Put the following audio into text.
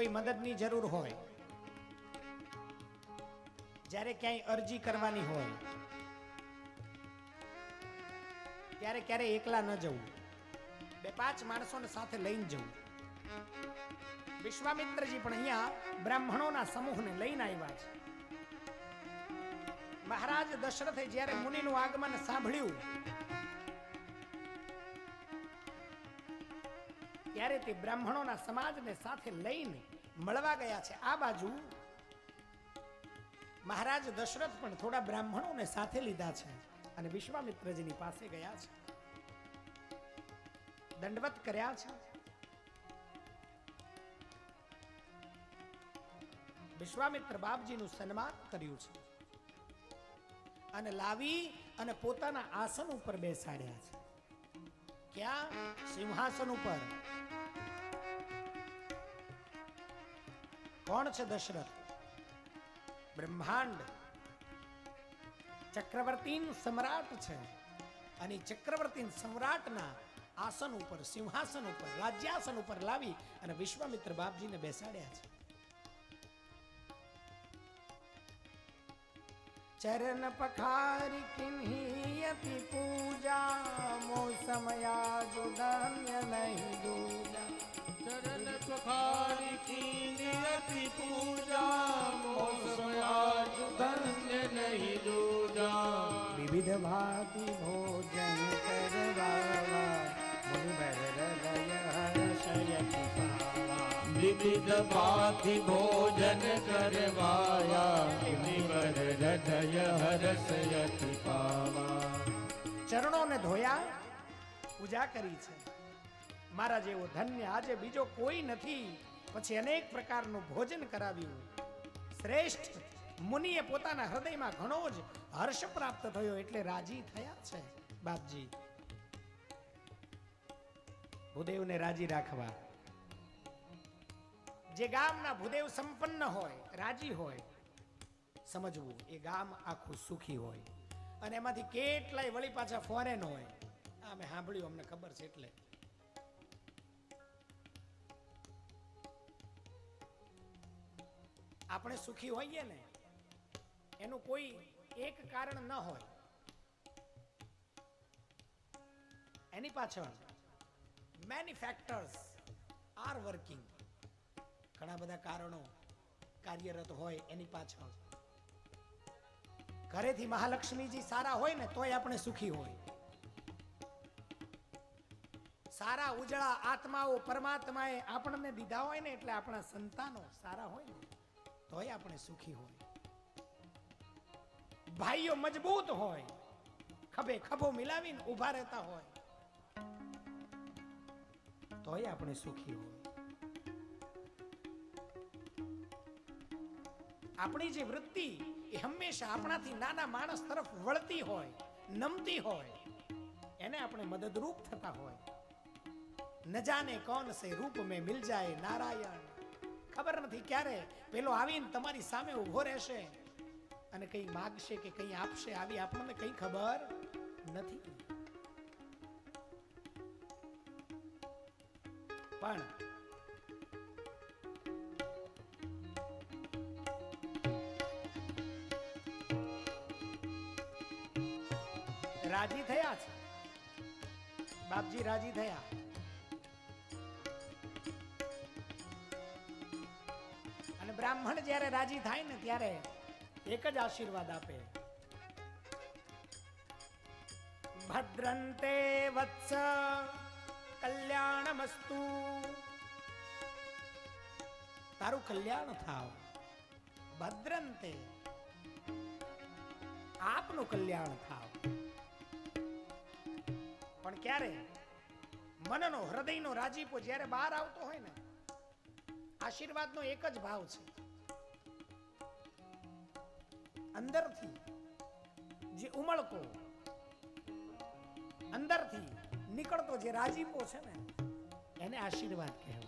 કોઈ મદદની જરૂર હોય, જ્યારે ક્યાંય અરજી કરવાની હોય, ત્યારે ક્યારે એકલા ન જવું. બે પાંચ માણસોને સાથે લઈને જવું. વિશ્વામિત્રજી પણ અહીંયા બ્રાહ્મણોના સમૂહને લઈને આવ્યા છે. મહારાજ દશરથે જ્યારે મુનિનું આગમન સાંભળ્યું ત્યારે તે બ્રાહ્મણોના સમાજને સાથે લઈને મળવા ગયા છે. આ બાજુ મહારાજ દશરથ પણ થોડા બ્રાહ્મણોને સાથે લીધા છે અને વિશ્વામિત્રજીની પાસે ગયા છે. દંડવત કર્યા છે. વિશ્વામિત્ર બાપજીનું સન્માન કર્યું છે અને લાવી અને પોતાના આસન ઉપર બેસાડ્યા છે. ક્યાં સિંહાસન ઉપર કોણ છે દશરથ બ્રહ્માંડ ચક્રવર્તી સમ્રાટ છે અને ચક્રવર્તી સમ્રાટના આસન ઉપર સિંહાસન ઉપર રાજ્યાસન ઉપર લાવી અને વિશ્વામિત્ર બાપજીને બેસાડ્યા છે. અતિ પૂજા મોસમયા જો ધન્ય નહીં દૂજા ચરણ પખારી કી નિયતિ પૂજા મોસમયાજ ધન્ય નહીં દૂજા વિવિધ ભાતિ ભોજન કરવા મુનિવર હૃદય હર્ષયતિ પાવા વિવિધ ભાતિ ભોજન કરવાયા નિવર હૃદય હરસયતિ ધોયા પૂજા કરી છે. મારા જેવો ધન્ય આજે બીજો કોઈ નથી. પછી અનેક પ્રકારનું ભોજન કરાવ્યું. શ્રેષ્ઠ મુનિએ પોતાના હૃદયમાં ઘણો જ હર્ષ પ્રાપ્ત થયો એટલે રાજી થયા છે, બાપજી. ભૂદેવને રાજી રાખવા. જે ગામના ભૂદેવ સંપન્ન હોય, રાજી હોય સમજવું, એ ગામ આખું સુખી હોય. અને એમાંથી કેટલાય વળી પાછા ફોરેન હોય. આ મેં સાંભળ્યું, અમને ખબર છે એટલે. આપણે સુખી હોઈએ ને, એનું કોઈ એક કારણ ન હોય. એની પાછળ મેની ફેક્ટર્સ આર વર્કિંગ ઘણા બધા કારણો કાર્યરત હોય એની પાછળ. ઘરેથી મહાલક્ષ્મીજી સારા હોય ને તોય આપણે સુખી હોય. સારા ઉજળા આત્માઓ પરમાત્માએ આપણને દીધા હોય ને એટલે આપણા સંતાનો સારા હોય ને તોય આપણે સુખી હોય. ભાઈઓ મજબૂત હોય, ખભે ખભો મિલાવીને ઊભા રહેતા હોય, તોય આપણે સુખી હોય. આપણી જે વૃત્તિ એ હંમેશા આપણાથી નાના માણસ તરફ વળતી હોય, નમતી હોય, એને આપણે મદદરૂપ થતા હોય. ન જાને કોણ સે રૂપ મેં મિલ જાય નારાયણ. ખબર નથી ક્યારે પેલો આવીને તમારી સામે ઊભો રહેશે અને કંઈ માગશે કે કંઈ આપશે આવી આપણને કંઈ ખબર નથી. પણ રાજી થયા છે? બાપજી રાજી થયા. અને બ્રાહ્મણ જ્યારે રાજી થાય ને ત્યારે એક જ આશીર્વાદ આપે. ભદ્રંતે વત્સ કલ્યાણમસ્તુ. તારું કલ્યાણ થાવ. ભદ્રંતે આપનું કલ્યાણ થાવ. પણ ક્યારે? મનનો, હૃદયનો રાજીપો જ્યારે બહાર આવતો હોય ને, આશીર્વાદનો એક જ ભાવ છે. અંદરથી જે ઉમળકો, અંદરથી નીકળતો જે રાજીપો છે ને, એને આશીર્વાદ કહેવાય.